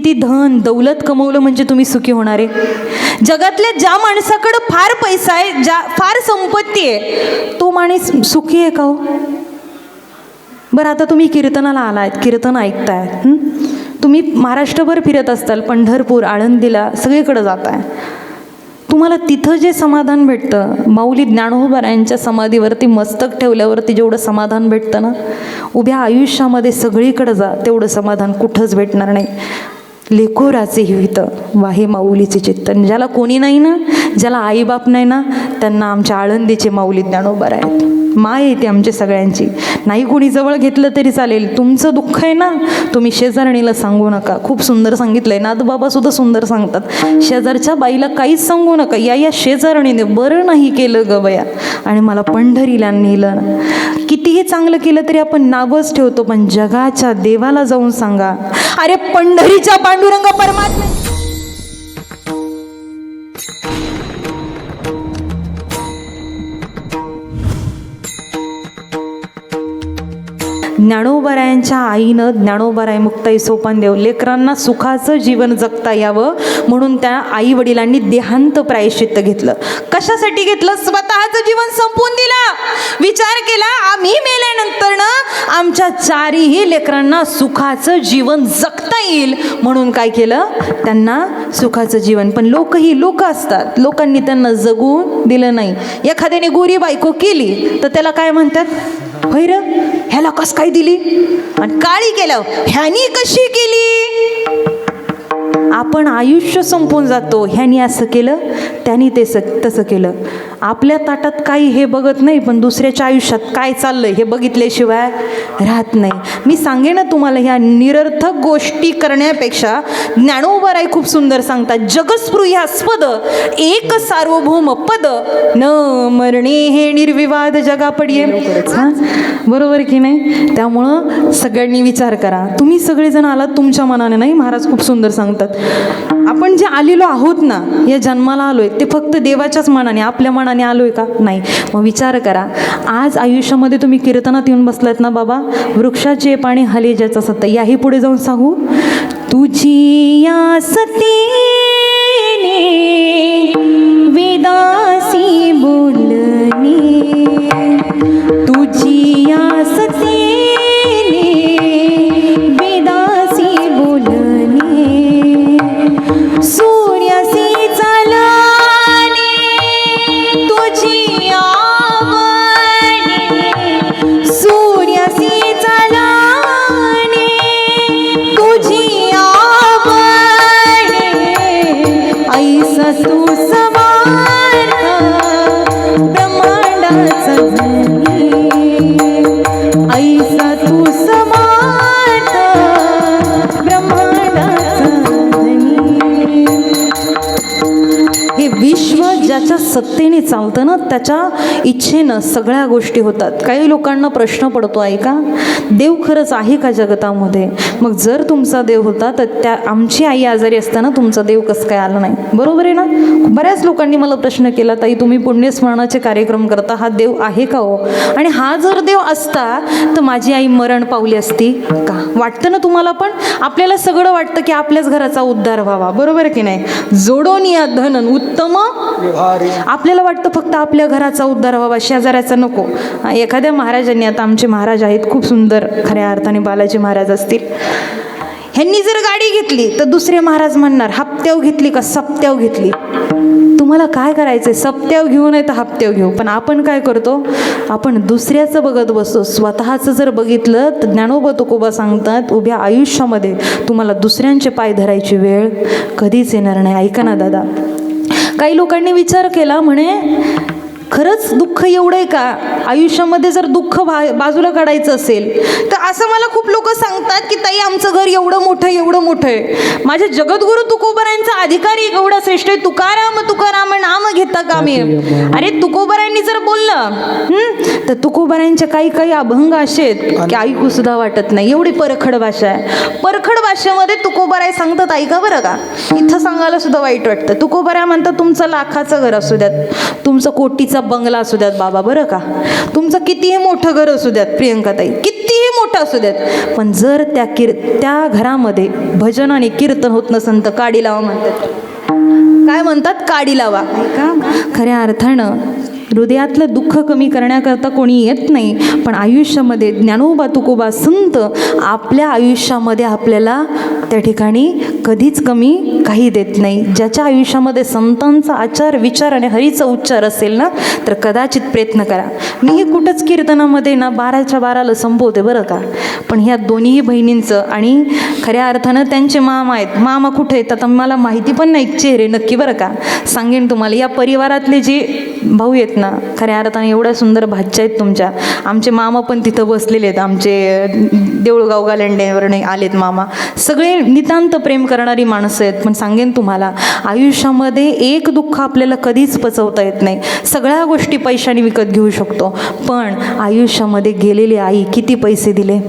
किती धन दौलत कमवलं म्हणजे तुम्ही सुखी होणार आहे? जगातल्या ज्या माणसाकडं फार पैसा आहे ज्या फार संपत्ती आहे तो माणूस सुखी आहे का हो? बरं आता तुम्ही कीर्तनाला आलायत कीर्तन ऐकताय तुम्ही महाराष्ट्रभर फिरत असताल पंढरपूर आळंदीला सगळीकडे जाताय. तुम्हाला तिथं जे समाधान भेटतं माऊली ज्ञानोबारायांच्या समाधीवरती मस्तक ठेवल्यावरती जेवढं समाधान भेटतं ना उभ्या आयुष्यामध्ये सगळीकडे जा तेवढं समाधान कुठंच भेटणार नाही. लेखोराचे हित. वाहे माऊलीचे चित्तन. ज्याला कोणी नाही ना ज्याला आईबाप नाही ना त्यांना आमच्या आळंदीचे माऊली ज्ञानोबर आहेत माय येते आमच्या सगळ्यांची. नाही कोणी जवळ घेतलं तरी चालेल. तुमचं दुःख आहे ना तुम्ही शेजारणीला सांगू नका. खूप सुंदर सांगितलंय. नाथबाबा सुद्धा सुंदर सांगतात. शेजारच्या बाईला काहीच सांगू नका. या या शेजारणीने बरं नाही केलं ग बया. आणि मला पंढरीला नेलं कितीही चांगलं केलं तरी आपण नावच ठेवतो पण जगाच्या देवाला जाऊन सांगा. अरे पंढरीच्या पांडुरंग परमात्मा ज्ञानोबरायांच्या आईनं ज्ञानोबराय मुक्ताई सोपान देव लेकरांना सुखाचं जीवन जगता यावं म्हणून त्या आई वडिलांनी देहांत प्रायश्चित्त घेतलं. कशासाठी घेतलं? स्वतःचं जीवन संपवून दिलं. विचार केला आम्ही मेल्यानंतर ना आमच्या चारही लेकरांना सुखाचं जीवन जगता येईल म्हणून काय केलं? त्यांना सुखाचं जीवन. पण लोक ही लोक असतात. लोकांनी त्यांना जगून दिलं नाही. एखाद्याने गोरी बायको केली तर त्याला काय म्हणतात? भैर ह्याला कस काय दिली? आणि काळी केलं ह्यानी कशी केली? आपण आयुष्य संपून जातो. ह्यानी असं केलं त्यानी ते स तसं केलं. आपल्या ताटात काही हे बघत नाही पण दुसऱ्याच्या आयुष्यात काय चाललंय हे बघितल्याशिवाय राहत नाही. मी सांगेन ना तुम्हाला ह्या निरर्थक गोष्टी करण्यापेक्षा ज्ञानोबराय खूप सुंदर सांगतात. जगस्पृह्यास्पद एक सार्वभौम पद. न मरणे हे निर्विवाद जगापडिये. हां? बरोबर की नाही? त्यामुळं सगळ्यांनी विचार करा. तुम्ही सगळेजण आलात तुमच्या मनाने नाही? महाराज खूप सुंदर सांगतात. आपण जे आलेलो आहोत ना या जन्माला आलोय ते फक्त देवाच्याच मनाने आपल्या मनाने आलोय का? नाही. मग विचार करा. आज आयुष्यामध्ये तुम्ही कीर्तनात येऊन बसलात ना बाबा? वृक्षाचे पाणी हले ज्याचा सत्य. याही पुढे जाऊन सांगू. तुझी या सतीने वेदासी बोलणे तुझी आसतेने ज्याच्या सत्तेने चालतं ना त्याच्या इच्छेनं सगळ्या गोष्टी होतात. काही लोकांना प्रश्न पडतो आहे का देव खरंच आहे का जगतामध्ये? मग जर तुमचा देव होता तर त्या आमची आई आजारी असताना तुमचा देव कसं काय आला नाही? बरोबर आहे ना? बऱ्याच लोकांनी मला प्रश्न केला ताई तुम्ही पुण्यस्मरणाचे कार्यक्रम करता हा देव आहे का हो? आणि हा जर देव असता तर माझी आई मरण पावली असती का? वाटतं ना तुम्हाला पण? आपल्याला सगळं वाटतं की आपल्याच घराचा उद्धार व्हावा. बरोबर की नाही? जोडून या धनन उत्तम आपल्याला वाटतं फक्त आपल्या घराचा उद्धार व्हावा शेजाऱ्याचा नको. एखाद्या महाराजांनी आता आमचे महाराज आहेत खूप सुंदर खऱ्या अर्थाने बालाजी महाराज असतील. ह्यांनी जर गाडी घेतली तर दुसरे महाराज म्हणणार हप्त्याव घेतली का सप्त्याव घेतली? तुम्हाला काय करायचंय? सप्त्याव घेऊ नये तर हप्त्याव घेऊ. पण आपण काय करतो? आपण दुसऱ्याचं बघत बसतो. स्वतःचं जर बघितलं तर ज्ञानोबा तुकोबा सांगतात उभ्या आयुष्यामध्ये तुम्हाला दुसऱ्यांचे पाय धरायची वेळ कधीच येणार नाही. ऐका ना दादा. काही लोकांनी विचार केला म्हणे खरंच दुःख एवढं आहे का? आयुष्यामध्ये जर दुःख बा बाजूला काढायचं असेल तर असं मला खूप लोक सांगतात की ताई आमचं घर एवढं मोठं आहे, एवढं मोठं आहे. माझे जगद्गुरु तुकोबरायांचा अधिकारी एवढा श्रेष्ठ आहे. तुकाराम तुकाराम नाम घेता कामी अरे तुकोबरायांनी जर बोललं हं, तर तुकोबरायांचे काही काही अभंग असे आहेत की ऐकू सुद्धा वाटत नाही. एवढी परखड भाषा आहे. परखड भाषेमध्ये तुकोबराय सांगतात ऐका बरं का इथं सांगायला सुद्धा वाईट वाटतं. तुकोबराय म्हणतात तुमचं लाखाचं घर असू द्यात. तुमचं कोटीचा बंगला असू द्यात बाबा बरं का? तुमचं कितीही मोठं घर असू द्यात प्रियंकाताई कितीही मोठं असू देत पण जर त्या किर त्या घरामध्ये भजन आणि कीर्तन होत नसन तर काडी लावा म्हणतात. काय म्हणतात? काडी लावा. का? खऱ्या अर्थानं हृदयातलं दुःख कमी करण्याकरता कोणी येत नाही पण आयुष्यामध्ये ज्ञानोबा तुकोबा संत आपल्या आयुष्यामध्ये आपल्याला त्या ठिकाणी कधीच कमी काही देत नाही. ज्याच्या आयुष्यामध्ये संतांचा आचार विचार आणि हरीचा उच्चार असेल ना तर कदाचित प्रयत्न करा. मी हे कुठंच कीर्तनामध्ये ना बाराच्या बाराला संपवते बरं का? पण ह्या दोन्ही बहिणींचं आणि खऱ्या अर्थानं त्यांचे मामा आहेत. मामा कुठे आहेत? आता मला माहिती पण नाही चेहरे नक्की बरं का? सांगेन तुम्हाला. या परिवारातले जे भाऊ आहेत ना खऱ्या अर्थानं एवढ्या सुंदर भाच्या आहेत तुमच्या. आमचे मामा पण तिथं बसलेले आहेत. आमचे देऊळगाव गालंड्यावर आलेत मामा. सगळे नितांत प्रेम करणारी माणसं आहेत. पण सांगेन तुम्हाला आयुष्यामध्ये एक दुःख आपल्याला कधीच पचवता येत नाही. सगळ्या गोष्टी पैशाने विकत घेऊ शकतो. पण आयुष्यामध्ये गेलेली आई किती पैसे दिले?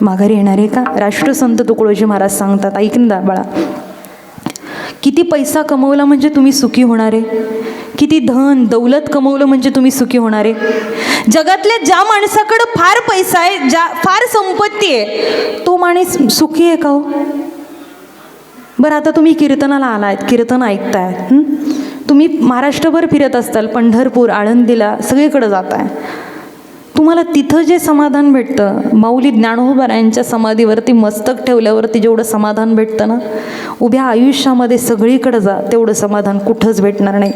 माघारी येणार आहे का? राष्ट्रसंत तुकडोजी महाराज सांगतात. ऐक दा बाळा. किती पैसा कमवला म्हणजे तुम्ही सुखी होणार? आहे किती धन दौलत कमवलं म्हणजे तुम्ही सुखी होणार? आहे जगातल्या ज्या माणसाकडं फार पैसा आहे ज्या फार संपत्ती आहे तो माणूस सुखी आहे का हो? बरं आता तुम्ही कीर्तनाला आलायत कीर्तन ऐकताय तुम्ही महाराष्ट्रभर फिरत असताल पंढरपूर आळंदीला सगळीकडे जाताय. तुम्हाला तिथं जे समाधान भेटतं माऊली ज्ञानोबरायांच्या समाधीवरती मस्तक ठेवल्यावरती जेवढं समाधान भेटतं ना उभ्या आयुष्यामध्ये सगळीकडे जा तेवढं समाधान कुठंच भेटणार नाही.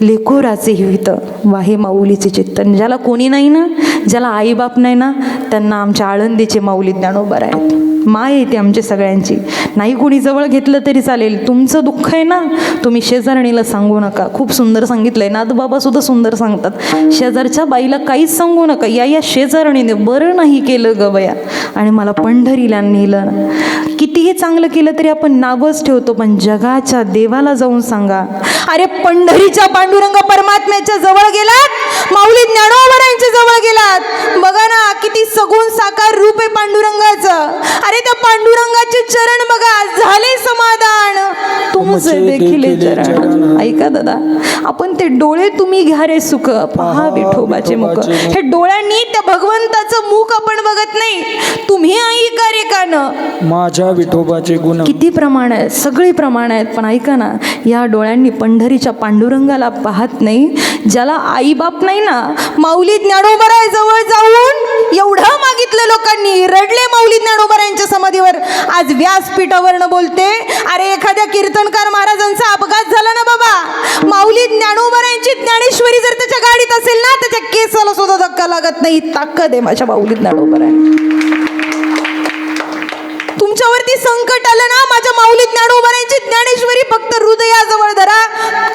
लेखोराचे हित वाहे माऊलीचे चित्तन ज्याला कोणी नाही ना ज्याला आईबाप नाही ना त्यांना आमच्या आळंदीचे माऊली ज्ञानोबर आहेत माय येते आमची सगळ्यांची. नाही कोणी जवळ घेतलं तरी चालेल. तुमचं दुःख आहे ना तुम्ही शेजारणीला सांगू नका. खूप सुंदर सांगितलंय. नाथबाबा सुद्धा सुंदर सांगतात. शेजारच्या बाईला काहीच सांगू नका. या या शेजारणीने बरं नाही केलं ग बया. आणि मला पंढरीला नेलं कितीही चांगलं केलं तरी आपण नावच ठेवतो पण जगाच्या देवाला जाऊन सांगा. अरे पंढरीच्या पांडुरंग परमात्म्याच्या जवळ गेलात? माऊली ज्ञानोबरांच्या तुमचे देखील ऐका दादा आपण ते डोळे तुम्ही घ्या रे सुख. पहा विठोबाचे मुख. हे डोळ्यांनी त्या भगवंताचं मुख आपण बघत नाही. तुम्ही ऐका रे कान? माझ्या विठोबाचे गुण. किती प्रमाण आहेत? सगळी प्रमाण आहेत. पण ऐका ना या डोळ्यांनी पंढरीच्या पांडुरंगाला पाहत नाही. ज्याला आईबाप नाही ना माऊली ज्ञानोबराय जवळ जाऊन एवढं मागितलं लोकांनी. रडले माऊली ज्ञानोबरायांच्या समाधीवर. आज व्यासपीठावरनं बोलते अरे एखाद्या कीर्तनकार महाराजांचा अपघात झाला ना बाबा. माऊली ज्ञानोबरायांची ज्ञानेश्वरी जर त्याच्या गाडीत असेल ना त्याच्या केसाला सुद्धा धक्का लागत नाही. ताकद आहे माझ्या माऊली ज्ञानोबराय तुमच्यावरती संकट आलं ना माझ्या माऊली ज्ञानोबारांची ज्ञानेश्वरी फक्त हृदयाजवळ धरा.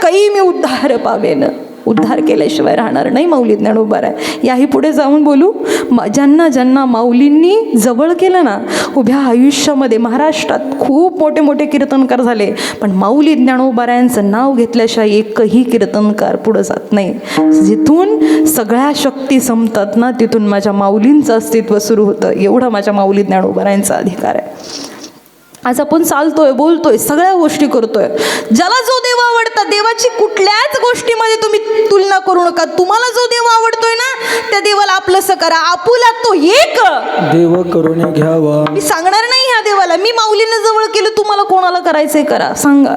काही मी उद्धार पावेन. उद्धार केल्याशिवाय राहणार नाही माऊली ज्ञानोबार आहे याही पुढे जाऊन बोलू म ज्यांना ज्यांना माऊलींनी जवळ केलं ना उभ्या आयुष्यामध्ये महाराष्ट्रात खूप मोठे मोठे कीर्तनकार झाले. पण माऊली ज्ञानोबारायांचं नाव घेतल्याशिवाय एकही कीर्तनकार पुढं जात नाही. जिथून सगळ्या शक्ती संपतात ना तिथून माझ्या माऊलींचं अस्तित्व सुरू होतं. एवढं माझ्या माऊली ज्ञानोबारायांचा अधिकार आहे. आज आपण चालतोय बोलतोय सगळ्या गोष्टी करतोय. ज्याला जो देव आवडता देवाची कुठल्याच गोष्टीमध्ये तुम्ही तुलना करू नका. तुम्हाला जो देव आवडतोय ना त्या देवाला आपलंसं करा. आपुला तो एक. देव करून घ्यावा. मी सांगणार नाही ह्या देवाला. मी माऊलीनं जवळ केलं तुम्हाला कोणाला करायचंय करा. सांगा.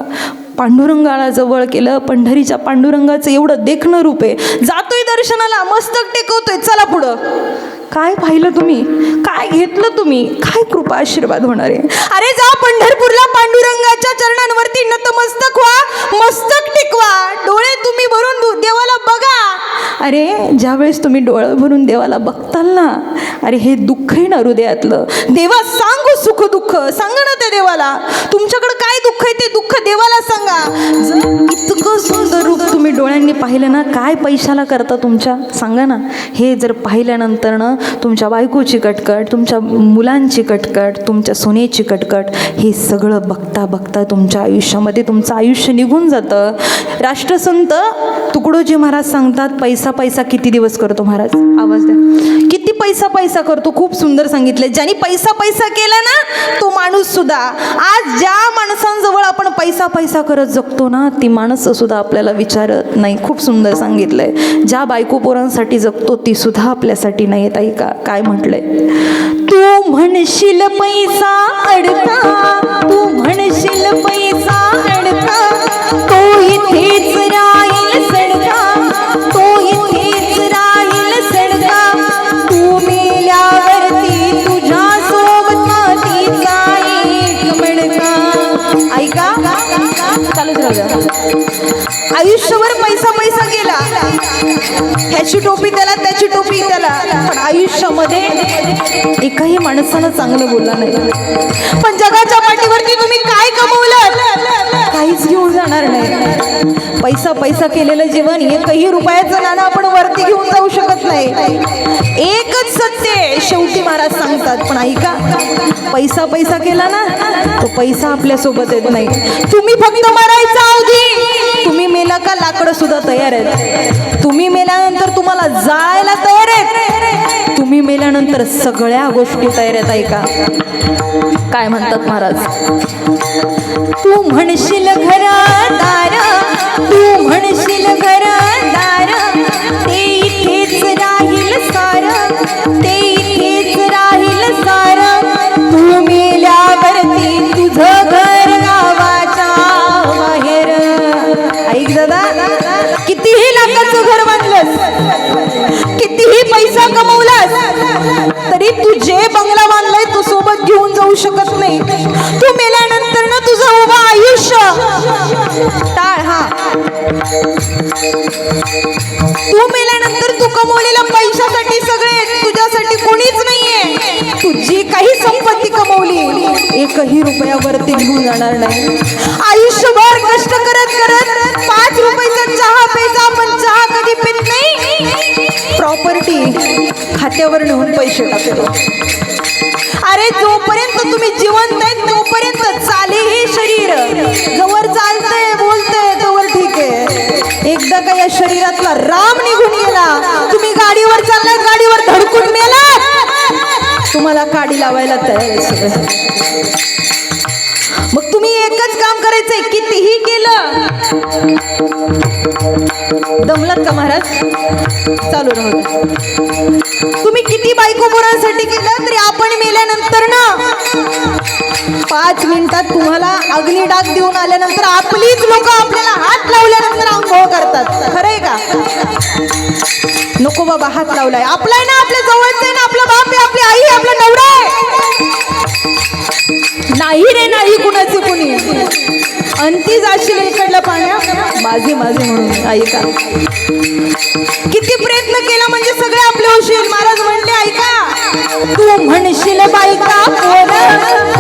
पांडुरंगाला जवळ केलं पंढरीच्या पांडुरंगाचं एवढं देखणं रूप आहे. जातोय दर्शनाला मस्तक टेकवतोय. चला पुढं. काय पाहिलं तुम्ही? काय घेतलं तुम्ही? काय कृपा आशीर्वाद होणार आहे? अरे जा पंढरपूरला पांडुरंगाच्या चरणांवरती नतमस्तक व्हा मस्तक टेकवा. डोळे तुम्ही भरून देवाला बघा. अरे ज्यावेळेस तुम्ही डोळं भरून देवाला बघताल ना अरे हे दुःख आहे ना हृदयातलं. देवा सांगू सुख दुःख सांगा ना त्या देवाला तुमच्याकडे काय दुःख आहे ते दुःख तुम्ही पाहिलं ना काय पैशाला करता तुमच्या? सांगा ना. हे जर पाहिल्यानंतर ना तुमच्या बायकोची कटकट तुमच्या मुलांची कटकट तुमच्या सोन्याची कटकट हे सगळं बघता बघता तुमच्या आयुष्यामध्ये तुमचं आयुष्य निघून जातं. राष्ट्रसंत तुकडोजी महाराज सांगतात पैसा पैसा किती दिवस करतो महाराज? आवाज द्या. किती पैसा पैसा करतो? खूप सुंदर सांगितले ज्यांनी पैसा पैसा केला ना तो माणूस सुद्धा. आज ज्या माणसांजवळ आपण पैसा पैसा करत जगतो ना ती माणसं सुद्धा आपल्याला विचारत नाही खूप सुंदर सांगितलं आहे ज्या बायको पोरांसाठी जगतो ती सुद्धा आपल्यासाठी नाही येत का काय म्हटलंय? तू म्हणशील पैसा अडका ह्याची टोपी त्याला त्याची टोपी त्याला. पण आयुष्यामध्ये एकाही माणसानं चांगलं बोलला नाही. पण जगाच्या पाठीवरती तुम्ही काय कमवलं काहीच घेऊन जाणार नाही. पैसा पैसा केलेलं जीवन एकही रुपयाचं नाणं आपण वरती घेऊन जाऊ शकत नाही. एकच सत्य आहे, शेवटी महाराज सांगतात. पण ऐका पैसा पैसा केला ना तो पैसा आपल्यासोबत येत नाही. तुम्ही फक्त मरायचा अवधी. मेला का लाकडं सुद्धा तयार आहेत. तुम्ही मेल्यानंतर तुम्हाला जायला तयार आहेत. तुम्ही मेल्यानंतर सगळ्या गोष्टी तयार आहेत ऐका. काय म्हणतात महाराज? तू म्हणशील घरादार तू म्हणशील घरादार. शकत नाही. तू मेल्यानंतर ना तुझं उभं आयुष्य. टाळ हा. तू मेल्यानंतर तू कमवलेल्या पैशासाठी सगळे तुझ्यासाठी कोणीच नाहीये. तू जी काही संपत्ती कमवली एकही रुपयावरती घेऊन जाणार नाही. आयुष्यभर कष्ट करत करत पाच रुपयाचा चहा प्यायचा आपण चहा कधी पित नाही. प्रॉपर्टी खात्यावर नेऊन पैसे टाकतो. अरे जोपर्यंत तुम्ही जिवंत आहेत तोपर्यंत चाले हे शरीर. जवळ चालतंय बोलतंय तोवर ठीक आहे. एकदा का या शरीरातला राम निघून गेला तुम्ही गाडीवर चाललाय गाडीवर धडकून मेला तुम्हाला काडी लावायला तयार आहे मग तुम्ही एकच काम करायचंय कितीही केलं. दमलात का महाराज? चालू राहू तुम्ही किती बायको पोरांसाठी केलं तरी आपण मेल्यानंतर ना पाच मिनिटात तुम्हाला अग्निडाग देऊन आल्यानंतर आपलीच लोक आपल्याला हात लावल्यानंतर आंघोळ करतात. खरंय का? नको बाबा हात लावलाय. आपलाय ना आपल्या जवळच आहे ना आपला बाप आहे आपली आई आपला नवरा आहे. नाही रे नाही कुणाचे कुणी. अंती जाशील इकडल्या पाण्या. माझे माझे म्हणून ऐका किती प्रयत्न केला म्हणजे सगळे आपले होशील महाराज म्हणजे म्हणशील बायका पोर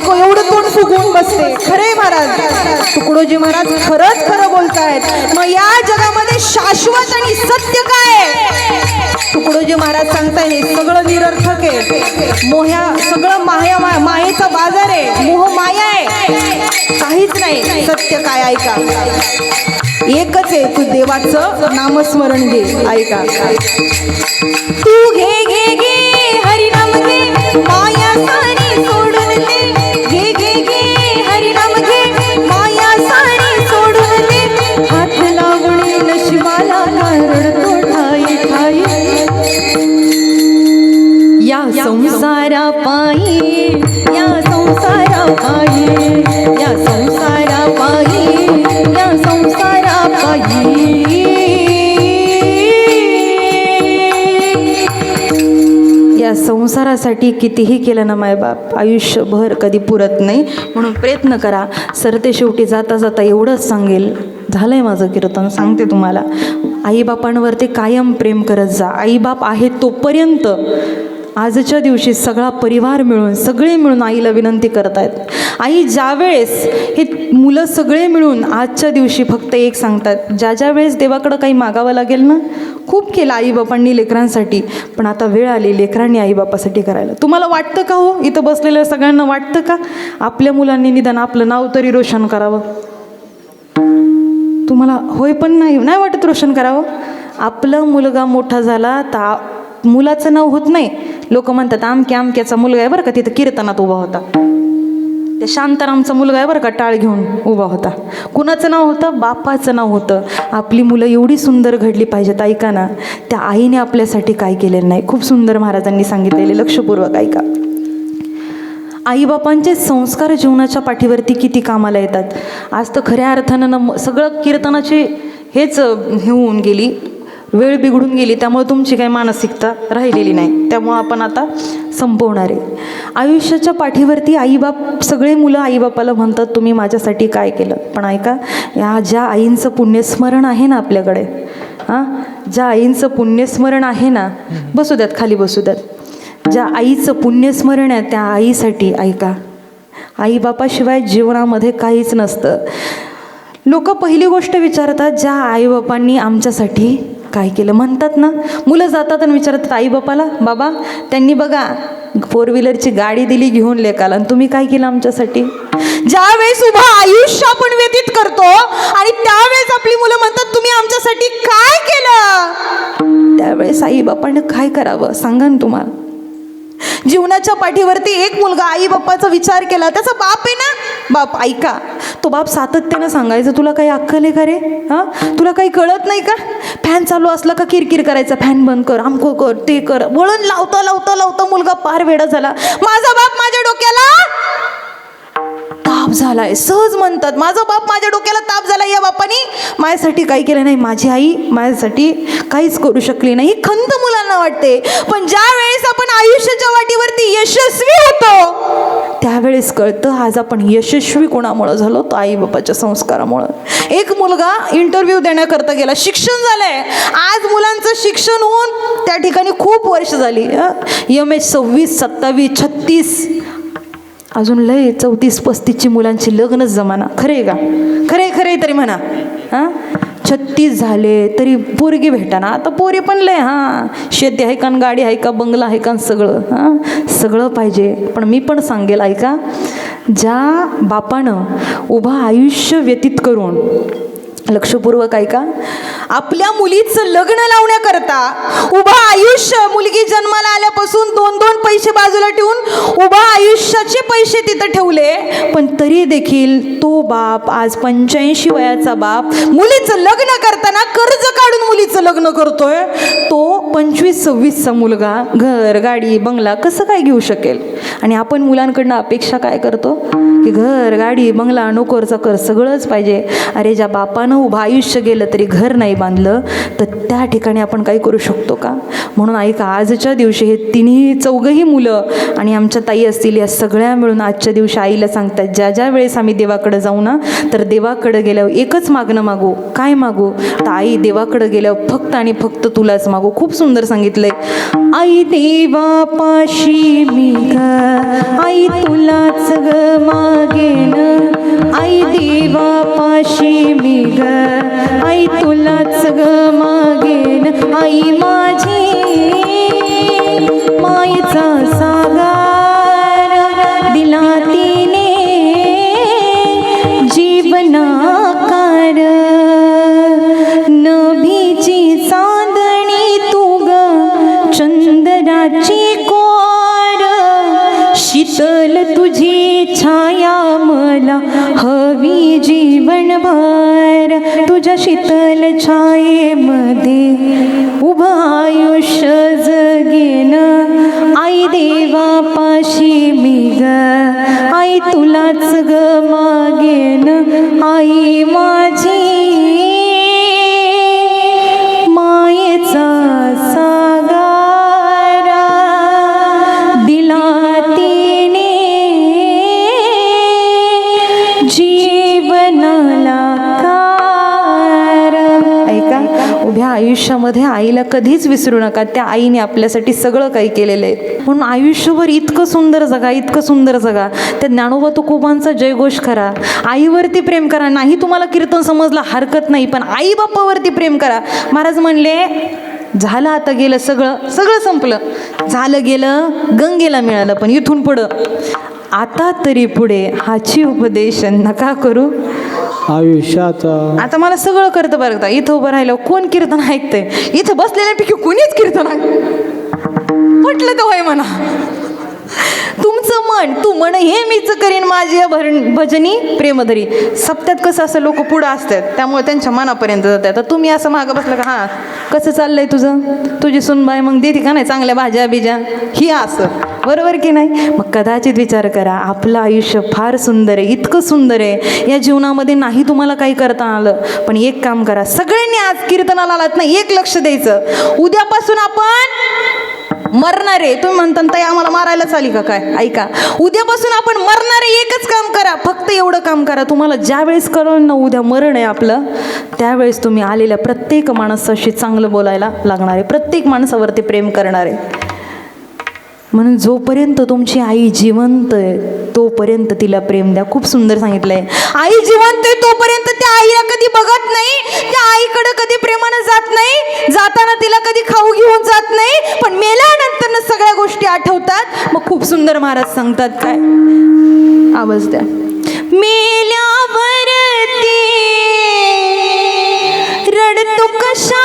बायको एवढं तोंड फुगवून बसते. खरे महाराज. तुकडोजी महाराज खरंच खरं बोलतायत. मग या जगामध्ये शाश्वत आणि सत्य काय आहे? तुकडोजी महाराज सांगताय हे सगळं निरर्थक आहे. मोह्या सगळं माया मा- मायेचा बाजार आहे. मोह माया आहे. काहीच नाही. सत्य काय ऐका. एकच आहे तू देवाचं नामस्मरण घे ऐका. तू घे घे घे हरिनाम घे माया या संसारासाठी कितीही केलं ना मायबाप आयुष्यभर कधी पुरत नाही. म्हणून प्रयत्न करा. सरते शेवटी जाता जाता एवढंच सांगेल. झालं आहे माझं कीर्तन सांगते तुम्हाला. आईबापांवरती कायम प्रेम करत जा. आईबाप आहे तोपर्यंत आजच्या दिवशी सगळा परिवार मिळून सगळे मिळून आईला विनंती करत आहेत आई ज्यावेळेस हे मुलं सगळे मिळून आजच्या दिवशी फक्त एक सांगतात ज्या ज्या वेळेस देवाकडं काही मागावं लागेल ना खूप केलं आईबापांनी लेकरांसाठी पण आता वेळ आली लेकरांनी आईबापासाठी करायला. तुम्हाला वाटतं का हो? इथं बसलेल्या सगळ्यांना वाटतं का? आपल्या मुलांनी निदान आपलं नाव तरी रोशन करावं. तुम्हाला होय पण नाही नाही वाटत रोशन करावं? आपलं मुलगा मोठा झाला तर मुलाचं नाव होत नाही लोक म्हणतात आमक्या आमक्याचा मुलगा आहे बरं का तिथं कीर्तनात उभा होता. त्या शांतारामचा मुलगा आहे बरं का टाळ घेऊन उभा होता. कुणाचं नाव होतं? बापाचं नाव होतं. आपली मुलं एवढी सुंदर घडली पाहिजेत ऐका ना. त्या आईने आपल्यासाठी काय केलेलं नाही. खूप सुंदर महाराजांनी सांगितलेले लक्षपूर्वक ऐका. आईबापांचे संस्कार जीवनाच्या पाठीवरती किती कामाला येतात. आज तर खऱ्या अर्थानं न सगळं कीर्तनाची हेच हे होऊन गेली. वेळ बिघडून गेली त्यामुळे तुमची काही मानसिकता राहिलेली नाही. त्यामुळं आपण आता संपवणार आहे. आयुष्याच्या पाठीवरती आईबाप सगळे मुलं आईबापाला म्हणतात तुम्ही माझ्यासाठी काय केलं? पण ऐका या ज्या आईंचं पुण्यस्मरण आहे ना आपल्याकडे हां? ज्या आईंचं पुण्यस्मरण आहे ना बसू द्यात खाली बसू द्यात. ज्या आईचं पुण्यस्मरण आहे त्या आईसाठी ऐका. आईबापाशिवाय जीवनामध्ये काहीच नसतं. लोक पहिली गोष्ट विचारतात ज्या आईबापांनी आमच्यासाठी काय केलं? म्हणतात ना मुलं जातात आणि विचारतात आईबापाला बाबा त्यांनी बघा फोर व्हीलरची गाडी दिली घेऊन लेकाला आणि तुम्ही काय केलं आमच्यासाठी? ज्यावेळेस उभा आयुष्य आपण व्यतीत करतो आणि त्यावेळेस आपली मुलं म्हणतात तुम्ही आमच्यासाठी काय केलं? त्यावेळेस आईबापाने काय करावं? सांगा ना तुम्हाला. जीवनाच्या पाठीवरती एक मुलगा आई बाप्पाचा विचार केला त्याचा बाप आहे ना? बाप ऐका तो बाप सातत्यानं सांगायचं तुला काही अक्कल आहे का रे? हां? तुला काही कळत नाही का? फॅन चालू असला का किरकिर करायचा? फॅन बंद कर आमको कर ते कर. वळण लावता लावता लावता मुलगा पार वेडा झाला. माझा बाप माझ्या डोक्याला ताप झालाय. सहज म्हणतात माझा बाप माझ्या डोक्याला ताप झाला या बापानी माझ्यासाठी काही केलं नाही. माझी आई माझ्यासाठी काहीच करू शकली नाही. ही खंत मुलांना वाटते. पण ज्या वेळेस आपण आयुष्याच्या वाटीवरती यशस्वी होतो त्यावेळेस कळतं आज आपण यशस्वी कोणामुळं झालो? तो आई बापाच्या संस्कारामुळं. एक मुलगा इंटरव्ह्यू देण्याकरता गेला. शिक्षण झालंय. आज मुलांचं शिक्षण होऊन त्या ठिकाणी खूप वर्ष झाली. एम एच सव्वीस सत्तावीस छत्तीस अजून लय चौतीस पस्तीसची मुलांची लग्नच जमाना. खरे का? खरे खरे तरी म्हणा. हां? छत्तीस झाले तरी पोरगी भेटाना. आता पोरी पण लय हां. शेती आहे का गाडी आहे का बंगला आहे का सगळं हां? सगळं पाहिजे. पण मी पण सांगेल ऐका. ज्या बापानं उभं आयुष्य व्यतीत करून लक्षपूर्वक ऐका. आपल्या मुलीचं लग्न लावण्याकरता उभा आयुष्य मुलगी जन्माला आल्यापासून दोन दोन पैसे बाजूला ठेवून उभा आयुष्याचे पैसे तिथं ठेवले. पण तरी देखील तो बाप आज पंच्याऐंशी वयाचा बाप मुलीचं लग्न करताना कर्ज काढून मुलीचं लग्न करतोय. तो पंचवीस सव्वीसचा मुलगा घर गाडी बंगला कसं काय घेऊ शकेल? आणि आपण मुलांकडनं अपेक्षा काय करतो? की घर गाडी बंगला नोकरचा कर सगळंच पाहिजे. अरे ज्या बापानं उभं आयुष्य गेलं तरी घर नाही बांधलं तर त्या ठिकाणी आपण काही करू शकतो का? म्हणून ऐका आजच्या दिवशी हे तिन्ही चौघही मुलं आणि आमच्या ताई असतील या सगळ्या मिळून आजच्या दिवशी आईला सांगतात ज्या ज्या वेळेस आम्ही देवाकडं जाऊ ना तर देवाकडं गेल्यावर एकच मागणं मागू. काय मागू? तर आई देवाकडं गेल्यावर फक्त आणि फक्त तुलाच मागू. खूप सुंदर सांगितलंय. आई देवापाशी मी आई तुलाच ग मागेन आई देवापाशी मी ग आई तुलाच ग मागेन. आई माझी. मायचा जीवनभर तुझ्या शीतल छायेमध्ये उभं आयुष्य जगेन. आई देवापाशी मी ग आई तुलाच ग आयुष्यामध्ये आईला कधीच विसरू नका. त्या आईने आपल्यासाठी सगळं काही केलेलं आहे. म्हणून आयुष्यभर इतकं सुंदर जगा इतकं सुंदर जगा. त्या ज्ञानोबा तुकोबांचा जयघोष करा. आईवरती प्रेम करा. नाही तुम्हाला कीर्तन समजलं हरकत नाही पण आई बाप्पावरती प्रेम करा. महाराज म्हणले झालं आता गेलं सगळं. सगळं संपलं. झालं गेलं गंगेला मिळालं पण इथून पुढं. आता तरी पुढे हाची उपदेश नका करू. आयुष्याचा. आता मला सगळं करतं बरं का. इथं उभं राहिलं कोण कीर्तन ऐकतंय? इथं बसलेल्यापैकी कोणीच कीर्तन ऐक म्हटलं तर होय म्हणा? तुमचं मन तू म्हण हे मीच करीन माझी भरण भजनी प्रेमधरी. सप्त्यात कसं असं लोक पुढं असतात त्यामुळे त्यांच्या मनापर्यंत जातात. आता तुम्ही असं मागं बसलं का हां कसं चाललंय तुझं? तुझी सुनबाई मग देते का नाही चांगल्या भाज्या बिज्या? ही असं. बरोबर की नाही? मग कदाचित विचार करा आपलं आयुष्य फार सुंदर आहे इतकं सुंदर आहे. या जीवनामध्ये नाही तुम्हाला काही करता आलं पण एक काम करा सगळ्यांनी आज कीर्तनाला आलात ना एक लक्ष द्यायचं. उद्यापासून आपण मरणार आहे तुम्ही म्हणता ताई आम्हाला मारायलाच आली का काय? ऐका उद्यापासून आपण मरणार आहे एकच काम करा फक्त एवढं काम करा. तुम्हाला ज्या वेळेस कळलं ना उद्या मरण आहे आपलं त्यावेळेस तुम्ही आलेल्या प्रत्येक माणसाशी चांगलं बोलायला लागणार आहे. प्रत्येक माणसावरती प्रेम करणार आहे. म्हणून जोपर्यंत तुमची आई जिवंत आहे तोपर्यंत तिला प्रेम द्या. खूप सुंदर सांगितलंय. आई जिवंत आहे तोपर्यंत त्या आईला कधी बघत नाही त्या आईकडे कधी प्रेमानं जात नाही जाताना तिला कधी खाऊ घेऊन जात नाही पण मेल्यानंतर सगळ्या गोष्टी आठवतात. मग खूप सुंदर महाराज सांगतात काय? आवाज द्या. मेल्यावरती रडतो कशा?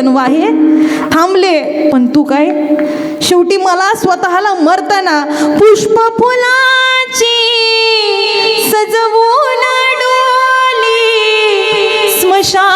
लेकुराचे इतन थांबले. पण तू काय? शेवटी मला स्वतःला मरताना पुष्प फुलाची सजवून डोली स्मशान